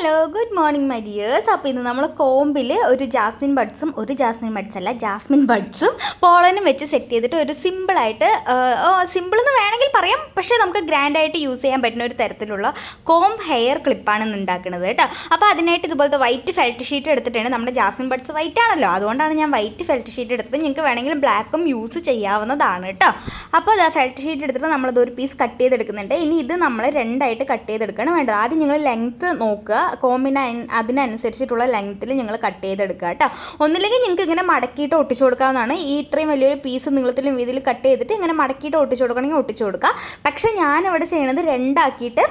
Hello good morning my dears അപ്പോൾ ഇന്ന് നമ്മൾ കോമ്പിൽ ഒരു ജാസ്മിൻ ബഡ്സും ഒരു ജാസ്മിൻ ബഡ്സ് അല്ല ജാസ്മിൻ ബഡ്സും പോളനും വെച്ച് സെറ്റ് ചെയ്തിട്ട് ഒരു സിമ്പിളായിട്ട് സിമ്പിൾ എന്ന് വേണമെങ്കിൽ പറയാം. പക്ഷേ നമുക്ക് ഗ്രാൻഡായിട്ട് യൂസ് ചെയ്യാൻ പറ്റുന്ന ഒരു തരത്തിലുള്ള കോംബ് ഹെയർ ക്ലിപ്പാണ് ഇന്ന് ഉണ്ടാക്കുന്നത് കേട്ടോ. അപ്പോൾ അതിനായിട്ട് ഇതുപോലത്തെ വൈറ്റ് ഫെൽറ്റ് ഷീറ്റ് എടുത്തിട്ടാണ് നമ്മുടെ ജാസ്മിൻ ബഡ്സ് വൈറ്റ് ആണല്ലോ. അതുകൊണ്ടാണ് ഞാൻ വൈറ്റ് ഫെൽറ്റ് ഷീറ്റ് എടുത്തത്. നിങ്ങൾക്ക് വേണമെങ്കിൽ ബ്ലാക്കും യൂസ് ചെയ്യാവുന്നതാണ് കേട്ടോ. അപ്പോൾ അത് ഫെൽറ്റ് ഷീറ്റ് എടുത്തിട്ട് നമ്മളത് ഒരു പീസ് കട്ട് ചെയ്തെടുക്കുന്നുണ്ട്. ഇനി ഇത് നമ്മൾ രണ്ടായിട്ട് കട്ട് ചെയ്തെടുക്കണം വേണ്ടത്. ആദ്യം നിങ്ങൾ ലെങ്ത്ത് നോക്കുക. കോമ്പിന് അതിനനുസരിച്ചിട്ടുള്ള ലെങ്ത്തിൽ നിങ്ങൾ കട്ട് ചെയ്തെടുക്കുക കേട്ടോ. ഒന്നില്ലെങ്കിൽ നിങ്ങൾക്ക് ഇങ്ങനെ മടക്കിയിട്ട് ഒട്ടിച്ചു കൊടുക്കാവുന്നതാണ്. ഈ ഇത്രയും വലിയൊരു പീസ് നീളത്തിലും വീതിയിൽ കട്ട് ചെയ്തിട്ട് ഇങ്ങനെ മടക്കിയിട്ട് ഒട്ടിച്ചു കൊടുക്കണമെങ്കിൽ ഒട്ടിച്ചു കൊടുക്കുക. പക്ഷേ ഞാനിവിടെ ചെയ്യണത് രണ്ടാക്കിയിട്ട്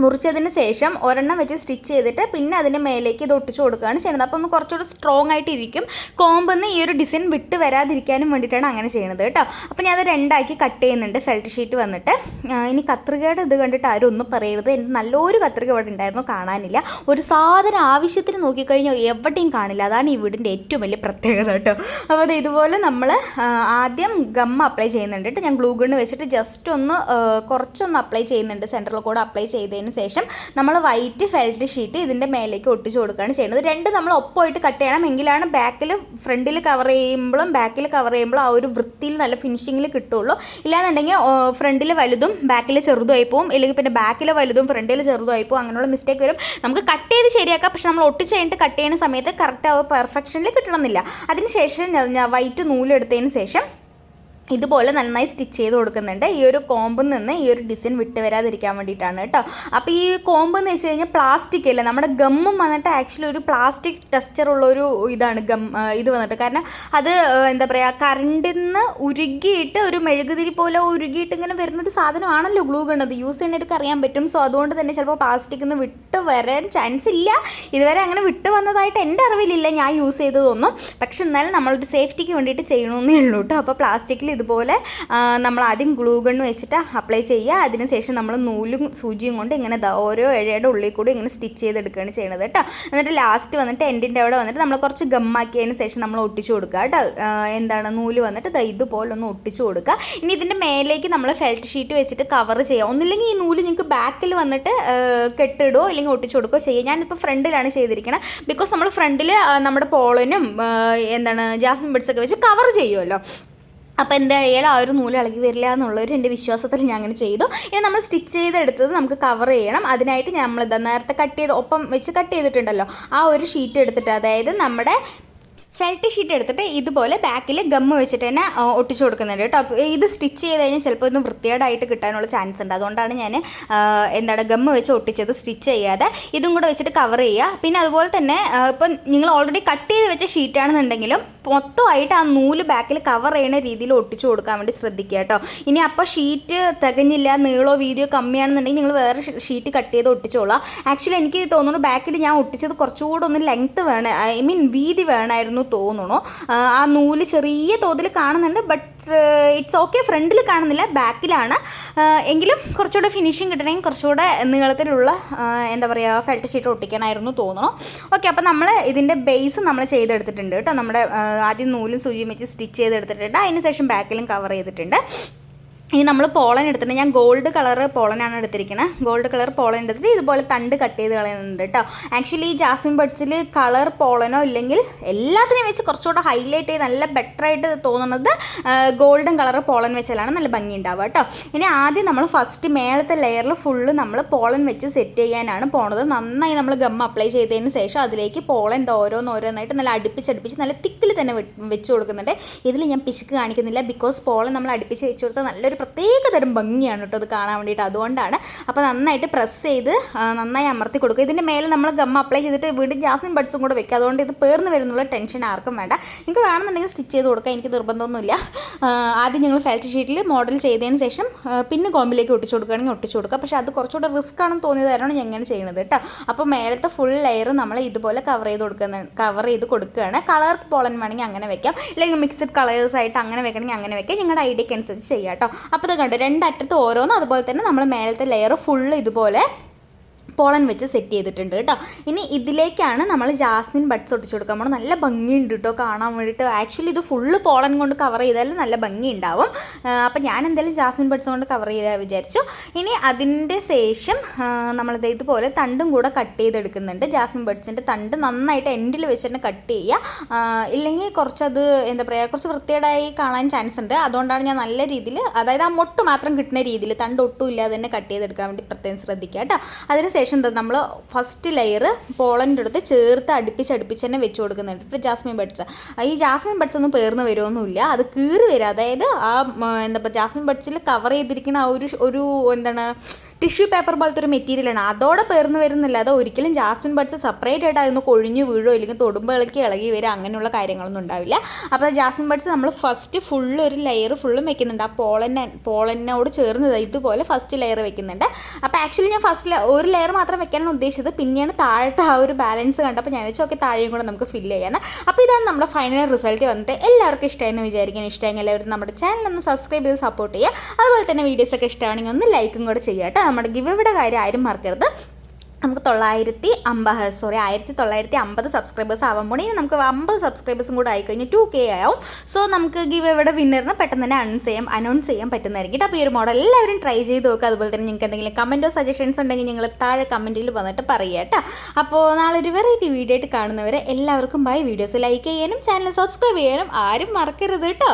മുറിച്ചതിന് ശേഷം ഒരെണ്ണം വെച്ച് സ്റ്റിച്ച് ചെയ്തിട്ട് പിന്നെ അതിന്റെ മേലേക്ക് ഇത് ഒട്ടിച്ചു കൊടുക്കുകയാണ് ചെയ്യുന്നത്. അപ്പോൾ ഒന്ന് കുറച്ചുകൂടി സ്ട്രോങ് ആയിട്ട് ഇരിക്കും കോമ്പെന്ന് ഈ ഒരു ഡിസൈൻ വിട്ട് വരാതിരിക്കാനും വേണ്ടിയിട്ടാണ് അങ്ങനെ ചെയ്യുന്നത് കേട്ടോ. അപ്പോൾ ഞാൻ അത് രണ്ടാക്കി കട്ട് ചെയ്യുന്നുണ്ട്. ഫെൽറ്റ് ഷീറ്റ് വന്നിട്ട്. ഇനി കത്രികയുടെ ഇത് കണ്ടിട്ട് ആരും ഒന്നും പറയരുത്. എന്റെ നല്ലൊരു കത്രിക ഇവിടെ ഉണ്ടായിരുന്നു. കാണാനില്ല. ഒരു സാധനം ആവശ്യത്തിന് നോക്കിക്കഴിഞ്ഞാൽ എവിടെയും കാണില്ല. അതാണ് ഈ വീടിന്റെ ഏറ്റവും വലിയ പ്രത്യേകത കേട്ടോ. അപ്പോൾ അത് ഇതുപോലെ നമ്മൾ ആദ്യം ഗം അപ്ലൈ ചെയ്യുന്നുണ്ട് കേട്ടോ. ഞാൻ ഗ്ലൂ വെച്ചിട്ട് ജസ്റ്റ് ഒന്ന് കുറച്ചൊന്ന് അപ്ലൈ ചെയ്യുന്നുണ്ട്. സെന്ററിൽ കൂടെ അപ്ലൈ ചെയ്തതിന് ശേഷം നമ്മൾ വൈറ്റ് ഫെൽറ്റ് ഷീറ്റ് ഇതിന്റെ മേലേക്ക് ഒട്ടിച്ചു കൊടുക്കുകയാണ് ചെയ്യുന്നത്. രണ്ട് നമ്മൾ ഒപ്പമായിട്ട് കട്ട് ചെയ്യണം. എങ്കിലാണ് ബാക്കിൽ ഫ്രണ്ടിൽ കവർ ചെയ്യുമ്പോഴും ബാക്കിൽ കവർ ചെയ്യുമ്പോഴും ആ ഒരു വൃത്തിയിൽ നല്ല ഫിനിഷിങ്ങിൽ കിട്ടുള്ളൂ ഇല്ലാന്നുണ്ടെങ്കിൽ ഫ്രണ്ടിൽ വലുതും ബാക്കിൽ ചെറുതുമായി പോവും. ഇല്ലെങ്കിൽ പിന്നെ ബാക്കിൽ വലുതും ഫ്രണ്ടിൽ ചെറുതുമായി പോവും. അങ്ങനെയുള്ള മിസ്റ്റേക്ക് വരും. നമുക്ക് കട്ട് ചെയ്ത് ശരിയാക്കാം. പക്ഷെ നമ്മൾ ഒട്ടിച്ച് കഴിഞ്ഞിട്ട് കട്ട് ചെയ്യുന്ന സമയത്ത് കറക്റ്റ് ആ പെർഫെക്ഷനിൽ കിട്ടണമെന്നില്ല. അതിന് ശേഷം ഞാൻ വൈറ്റ് നൂലെടുത്തതിന് ശേഷം ഇതുപോലെ നന്നായി സ്റ്റിച്ച് ചെയ്ത് കൊടുക്കുന്നുണ്ട്. ഈ ഒരു കോമ്പിൽ നിന്ന് ഈ ഒരു ഡിസൈൻ വിട്ട് വരാതിരിക്കാൻ വേണ്ടിയിട്ടാണ് കേട്ടോ. അപ്പോൾ ഈ കോമ്പ് എന്ന് വെച്ച് കഴിഞ്ഞാൽ പ്ലാസ്റ്റിക് അല്ലേ? നമ്മുടെ ഗമ്മും വന്നിട്ട് ആക്ച്വലി ഒരു പ്ലാസ്റ്റിക് ടെക്സ്ചർ ഉള്ള ഒരു ഇതാണ് ഗം ഇത് വന്നിട്ട്. കാരണം അത് എന്താ പറയുക കറണ്ടിൽ നിന്ന് ഉരുകിയിട്ട് ഒരു മെഴുകുതിരി പോലെ ഉരുകിയിട്ട് ഇങ്ങനെ വരുന്നൊരു സാധനമാണല്ലോ ഗ്ലൂ കണ്ടത് യൂസ് ചെയ്യുന്നവർക്ക് അറിയാൻ പറ്റും. സോ അതുകൊണ്ട് തന്നെ ചിലപ്പോൾ പ്ലാസ്റ്റിക്കിൽ നിന്ന് വിട്ട് വരാൻ ചാൻസ് ഇല്ല. ഇതുവരെ അങ്ങനെ വിട്ട് വന്നതായിട്ട് എന്റെ അറിവിലില്ല. ഞാൻ യൂസ് ചെയ്തതൊന്നും. പക്ഷെ എന്നാലും നമ്മളൊരു സേഫ്റ്റിക്ക് വേണ്ടിയിട്ട് ചെയ്യണമെന്നേ ഉള്ളൂ കേട്ടോ. അപ്പോൾ പ്ലാസ്റ്റിക്കിൽ ഇതുപോലെ നമ്മൾ ആദ്യം ഗ്ലൂ വെച്ചിട്ട് അപ്ലൈ ചെയ്യുക. അതിനുശേഷം നമ്മൾ നൂലും സൂചിയും കൊണ്ട് ഇങ്ങനെ ഓരോ ഇഴയുടെ ഉള്ളിൽ കൂടി ഇങ്ങനെ സ്റ്റിച്ച് ചെയ്തെടുക്കുകയാണ് ചെയ്യുന്നത് കേട്ടോ. എന്നിട്ട് ലാസ്റ്റ് വന്നിട്ട് എൻഡിന്റെ അവിടെ വന്നിട്ട് നമ്മൾ കുറച്ച് ഗമ്മാക്കിയതിന് ശേഷം നമ്മൾ ഒട്ടിച്ചു കൊടുക്കുക കേട്ടോ. എന്താണ് നൂൽ വന്നിട്ട് ഇതുപോലെ ഒന്ന് ഒട്ടിച്ചു കൊടുക്കുക. ഇനി ഇതിന്റെ മേലേക്ക് നമ്മൾ ഫെൽറ്റ് ഷീറ്റ് വെച്ചിട്ട് കവർ ചെയ്യുക. ഒന്നില്ലെങ്കിൽ ഈ നൂൽ നിങ്ങൾക്ക് ബാക്കിൽ വന്നിട്ട് കെട്ടിടുകയോ അല്ലെങ്കിൽ ഒട്ടിച്ചു കൊടുക്കുകയോ ചെയ്യുക ഞാനിപ്പോൾ ഫ്രണ്ടിലാണ് ചെയ്തിരിക്കുന്നത് ബിക്കോസ് നമ്മൾ ഫ്രണ്ടിൽ നമ്മുടെ പോളനും എന്താണ് ജാസ്മിൻ ബിഡ്സ് ഒക്കെ വെച്ച് കവർ ചെയ്യുമല്ലോ. അപ്പോൾ എന്തായാലും ആ ഒരു നൂൽ ഇളകി വരില്ല എന്നുള്ളൊരു എന്റെ വിശ്വാസത്തിൽ ഞാൻ അങ്ങനെ ചെയ്തു. ഇനി നമ്മൾ സ്റ്റിച്ച് ചെയ്തെടുത്തത് നമുക്ക് കവർ ചെയ്യണം. അതിനായിട്ട് നമ്മൾ ഇതാ നേരത്തെ കട്ട് ചെയ്ത് ഒപ്പം വെച്ച് കട്ട് ചെയ്തിട്ടുണ്ടല്ലോ ആ ഒരു ഷീറ്റ് എടുത്തിട്ട് അതായത് നമ്മുടെ ഫെൽറ്റ് ഷീറ്റ് എടുത്തിട്ട് ഇതുപോലെ ബാക്കിൽ ഗമ്മ് വെച്ചിട്ട് തന്നെ ഒട്ടിച്ചു കൊടുക്കുന്നുണ്ട് കേട്ടോ. ഇത് സ്റ്റിച്ച് ചെയ്ത് കഴിഞ്ഞാൽ ചിലപ്പോൾ ഒന്ന് വൃത്തികേടായിട്ട് കിട്ടാനുള്ള ചാൻസ് ഉണ്ട്. അതുകൊണ്ടാണ് ഞാൻ എന്താണ് ഗമ്മ് വെച്ച് ഒട്ടിച്ചത് സ്റ്റിച്ച് ചെയ്യാതെ ഇതും കൂടെ വെച്ചിട്ട് കവർ ചെയ്യുക. പിന്നെ അതുപോലെ തന്നെ ഇപ്പം നിങ്ങൾ ഓൾറെഡി കട്ട് ചെയ്ത് വെച്ച ഷീറ്റാണെന്നുണ്ടെങ്കിലും മൊത്തമായിട്ട് ആ നൂൽ ബാക്കിൽ കവർ ചെയ്യുന്ന രീതിയിൽ ഒട്ടിച്ചു കൊടുക്കാൻ വേണ്ടി ശ്രദ്ധിക്കുക കേട്ടോ. ഇനി അപ്പോൾ ഷീറ്റ് തികഞ്ഞില്ല നീളോ വീതിയോ കമ്മിയാണെന്നുണ്ടെങ്കിൽ നിങ്ങൾ വേറെ ഷീറ്റ് കട്ട് ചെയ്ത് ഒട്ടിച്ചോളാം. ആക്ച്വലി എനിക്ക് തോന്നുന്നു ബാക്കിൽ ഞാൻ ഒട്ടിച്ചത് കുറച്ചുകൂടെ ഒന്ന് ലെങ്ത്ത് വേണം ഐ മീൻ വീതി വേണമായിരുന്നു തോന്നുന്നു. ആ, നൂൽ ചെറിയ തോതിൽ കാണുന്നുണ്ട് ബട്ട് ഇറ്റ്സ് ഓക്കെ ഫ്രണ്ടിൽ കാണുന്നില്ല ബാക്കിലാണ് എങ്കിലും കുറച്ചുകൂടെ ഫിനിഷിങ് കിട്ടണമെങ്കിൽ കുറച്ചുകൂടെ നീളത്തിലുള്ള എന്താ പറയുക ഫെൽറ്റ് ഷീറ്റ് ഒട്ടിക്കണമായിരുന്നു തോന്നുന്നു. ഓക്കെ അപ്പോൾ നമ്മൾ ഇതിന്റെ ബേസ് നമ്മൾ ചെയ്തെടുത്തിട്ടുണ്ട് കേട്ടോ നമ്മുടെ ആദ്യം നൂലും സൂചിയും വെച്ച് സ്റ്റിച്ച് ചെയ്തെടുത്തിട്ടുണ്ട്. അതിന് ശേഷം ബാക്കിലും കവർ ചെയ്തിട്ടുണ്ട്. ഇനി നമ്മൾ പോളൻ എടുത്തിട്ടുണ്ട് ഞാൻ ഗോൾഡ് കളർ പോളനാണ് എടുത്തിരിക്കുന്നത് ഗോൾഡ് കളർ പോളൻ എടുത്തിട്ട് ഇതുപോലെ തണ്ട് കട്ട് ചെയ്ത് കളയുന്നുണ്ട് കേട്ടോ ആക്ച്വലി ഈ ജാസ്മിൻ ബഡ്സിൽ കളർ പോളനോ ഇല്ലെങ്കിൽ എല്ലാത്തിനെയും വെച്ച് കുറച്ചുകൂടെ ഹൈലൈറ്റ് ചെയ്ത് നല്ല ബെറ്റർ ആയിട്ട് തോന്നുന്നത് ഗോൾഡൻ കളർ പോളൻ വെച്ചാലാണ് നല്ല ഭംഗി ഉണ്ടാവുക കേട്ടോ ഇനി ആദ്യം നമ്മൾ ഫസ്റ്റ് മേലത്തെ ലെയറിൽ ഫുള്ള് നമ്മൾ പോളൻ വെച്ച് സെറ്റ് ചെയ്യാനാണ് പോണത്. നന്നായി നമ്മൾ ഗം അപ്ലൈ ചെയ്തതിന് ശേഷം അതിലേക്ക് പോളൻ ഓരോന്നോരോന്നായിട്ട് നല്ല അടുപ്പിച്ചടുപ്പിച്ച് നല്ല തിക്കിൽ തന്നെ വെച്ച് കൊടുക്കുന്നുണ്ട്. ഇതിൽ ഞാൻ പിശുക്ക് കാണിക്കുന്നില്ല ബിക്കോസ് പോളൻ നമ്മൾ അടുപ്പിച്ച് വെച്ച് കൊടുത്താൽ നല്ലൊരു പ്രത്യേക തരം ഭംഗിയാണ് കേട്ടോ അത് കാണാൻ വേണ്ടിയിട്ട്. അതുകൊണ്ടാണ് അപ്പോൾ നന്നായിട്ട് പ്രസ് ചെയ്ത് നന്നായി അമർത്തി കൊടുക്കുക. ഇതിന്റെ മേലെ നമ്മൾ ഗം അപ്ലൈ ചെയ്തിട്ട് വീണ്ടും ജാസ്മിൻ ബഡ്സും കൂടെ വെക്കുക. അതുകൊണ്ട് ഇത് പേർന്ന് വരുന്നുള്ള ടെൻഷൻ ആർക്കും വേണ്ട. നിങ്ങൾക്ക് വേണമെന്നുണ്ടെങ്കിൽ സ്റ്റിച്ച് ചെയ്ത് കൊടുക്കുക. എനിക്ക് നിർബന്ധമൊന്നുമില്ല. ആദ്യം നിങ്ങൾ ഫെൽറ്റ് ഷീറ്റിൽ മോഡൽ ചെയ്തതിന് ശേഷം പിന്നെ കോമ്പിലേക്ക് ഒട്ടിച്ചു കൊടുക്കുകയാണെങ്കിൽ ഒട്ടിച്ചു കൊടുക്കുക. പക്ഷേ അത് കുറച്ചുകൂടെ റിസ്ക് ആണെന്ന് തോന്നിയതായിരുന്നു ഞാൻ ഇങ്ങനെ ചെയ്യുന്നത് കേട്ടോ. അപ്പോൾ മേലത്തെ ഫുൾ ലെയർ നമ്മൾ ഇതുപോലെ കവർ ചെയ്ത് കൊടുക്കുന്ന കവർ ചെയ്ത് കൊടുക്കുകയാണ്. കളർ പോളൻ വേണമെങ്കിൽ അങ്ങനെ വെക്കാം. അല്ലെങ്കിൽ മിക്സഡ് കളേഴ്സ് ആയിട്ട് അങ്ങനെ വെക്കണമെങ്കിൽ അങ്ങനെ വെക്കാം. നിങ്ങളുടെ ഐഡിയക്ക് അനുസരിച്ച് ചെയ്യാം കേട്ടോ. അപ്പോൾ ഇത് കണ്ടു. രണ്ടറ്റത്ത് ഓരോന്നും അതുപോലെ തന്നെ നമ്മൾ മേലത്തെ ലെയർ ഫുള്ള് ഇതുപോലെ പോളൻ വെച്ച് സെറ്റ് ചെയ്തിട്ടുണ്ട് കേട്ടോ. ഇനി ഇതിലേക്കാണ് നമ്മൾ ജാസ്മിൻ ബഡ്സ് ഒട്ടിച്ച് കൊടുക്കാൻ പോകണം നല്ല ഭംഗിയുണ്ട് കേട്ടോ കാണാൻ വേണ്ടിയിട്ട്. ആക്ച്വലി ഇത് ഫുള്ള് പോളൻ കൊണ്ട് കവർ ചെയ്താലും നല്ല ഭംഗി ഉണ്ടാവും അപ്പോൾ ഞാൻ എന്തായാലും ജാസ്മിൻ ബഡ്സ് കൊണ്ട് കവർ ചെയ്താൽ വിചാരിച്ചു. ഇനി അതിന്റെ ശേഷം നമ്മൾ ഇതുപോലെ തണ്ടും കൂടെ കട്ട് ചെയ്തെടുക്കുന്നുണ്ട്. ജാസ്മിൻ ബഡ്സിന്റെ തണ്ട് നന്നായിട്ട് എൻഡിൽ വെച്ചിട്ട് കട്ട് ചെയ്യുക. ഇല്ലെങ്കിൽ കുറച്ചത് എന്താ പറയുക കുറച്ച് വൃത്തികേടായി കാണാൻ ചാൻസ് ഉണ്ട്. അതുകൊണ്ടാണ് ഞാൻ നല്ല രീതിയിൽ അതായത് ആ മൊട്ട് മാത്രം കിട്ടുന്ന രീതിയിൽ തണ്ട് ഒട്ടും ഇല്ലാതെ തന്നെ കട്ട് ചെയ്തെടുക്കാൻ വേണ്ടി പ്രത്യേകം ശ്രദ്ധിക്കുക കേട്ടോ. അതിനുശേഷം എന്താ നമ്മൾ ഫസ്റ്റ് ലെയർ പോളന്റെ അടുത്ത് ചേർത്ത് അടുപ്പിച്ച് അടുപ്പിച്ച് തന്നെ വെച്ച് കൊടുക്കുന്നുണ്ട് ഇപ്പോൾ ജാസ്മിൻ ബഡ്സ് ഈ ജാസ്മിൻ ബഡ്സ് ഒന്നും പേർന്ന് വരുമൊന്നുമില്ല അത് കീറി വരിക അതായത് ആ എന്താ പറയുക ജാസ്മിൻ ബഡ്സിൽ കവർ ചെയ്തിരിക്കുന്ന ആ ഒരു ഒരു എന്താണ് ടിഷ്യൂ പേപ്പർ പോലത്തെ ഒരു മെറ്റീരിയലാണ് അതോടെ പേർന്ന് വരുന്നില്ല. അത് ഒരിക്കലും ജാസ്മിൻ ബഡ്സ് സെപ്പറേറ്റ് ആയിട്ട് അതൊന്ന് കൊഴിഞ്ഞു വീഴോ അല്ലെങ്കിൽ തൊടുമ്പോൾ ഇളക്കി ഇളകി വരിക അങ്ങനെയുള്ള കാര്യങ്ങളൊന്നും ഉണ്ടാവില്ല. അപ്പോൾ ജാസ്മിൻ ബഡ്സ് നമ്മൾ ഫസ്റ്റ് ഫുള്ള് ഒരു ലെയർ ഫുള്ളും വെക്കുന്നുണ്ട്. ആ പോളന്നെ പോളനോട് ചേർന്ന് ദാ ഇതുപോലെ ഫസ്റ്റ് ലെയർ വെക്കുന്നുണ്ട്. അപ്പോൾ ആക്ച്വലി ഞാൻ ഫസ്റ്റ് ഒരു ലെയർ മാത്രം വെക്കാനാണ് ഉദ്ദേശിച്ചത്. പിന്നെയാണ് താഴത്തെ ആ ഒരു ബാലൻസ് കണ്ടപ്പോൾ ഞാൻ വെച്ചാൽ ഓക്കെ താഴെയും കൂടെ നമുക്ക് ഫില്ല് ചെയ്യാന്ന്. അപ്പോൾ ഇതാണ് നമ്മുടെ ഫൈനൽ റിസൾട്ട് വന്നിട്ട്. എല്ലാവർക്കും ഇഷ്ടമായെന്ന് വിചാരിക്കാൻ ഇഷ്ടമെങ്കിൽ എല്ലാവരും നമ്മുടെ ചാനൽ ഒന്ന് സബ്സ്ക്രൈബ് ചെയ്ത് സപ്പോർട്ട് ചെയ്യുക. അതുപോലെ തന്നെ വീഡിയോസൊക്കെ ഇഷ്ടമാണെങ്കിൽ ഒന്ന് ലൈക്കും കൂടെ ചെയ്യാം കേട്ടോ. നമ്മുടെ ഗിവയുടെ കാര്യം ആരും മറക്കരുത്. നമുക്ക് തൊള്ളായിരത്തി അമ്പത് സോറി ആയിരത്തി തൊള്ളായിരത്തി അമ്പത് സബ്സ്ക്രൈബേഴ്സ് ആവാൻ ഇനി നമുക്ക് അമ്പത് സബ്സ്ക്രൈബേഴ്സും കൂടെ ആയിക്കഴിഞ്ഞ് ടു കെ ആവും. സോ നമുക്ക് ഗിവ് എവിടെ വിന്നറിന് പെട്ടെന്ന് തന്നെ അനൗൺസ് ചെയ്യാം അനൗൺസ് ചെയ്യാൻ പറ്റുന്നതായിരിക്കും അപ്പോൾ ഈ ഒരു മോഡൽ എല്ലാവരും ട്രൈ ചെയ്ത് നോക്കുക അതുപോലെ തന്നെ നിങ്ങൾക്ക് എന്തെങ്കിലും കമന്റോ സജഷൻസ് ഉണ്ടെങ്കിൽ നിങ്ങൾ താഴെ കമന്റിൽ വന്നിട്ട് പറയുക കേട്ടോ. അപ്പോൾ നാളെ ഒരു വെറൈറ്റി വീഡിയോ ആയിട്ട് കാണുന്നവരെ എല്ലാവർക്കും ബൈ വീഡിയോസ് ലൈക്ക് ചെയ്യാനും ചാനൽ സബ്സ്ക്രൈബ് ചെയ്യാനും ആരും മറക്കരുത് കേട്ടോ.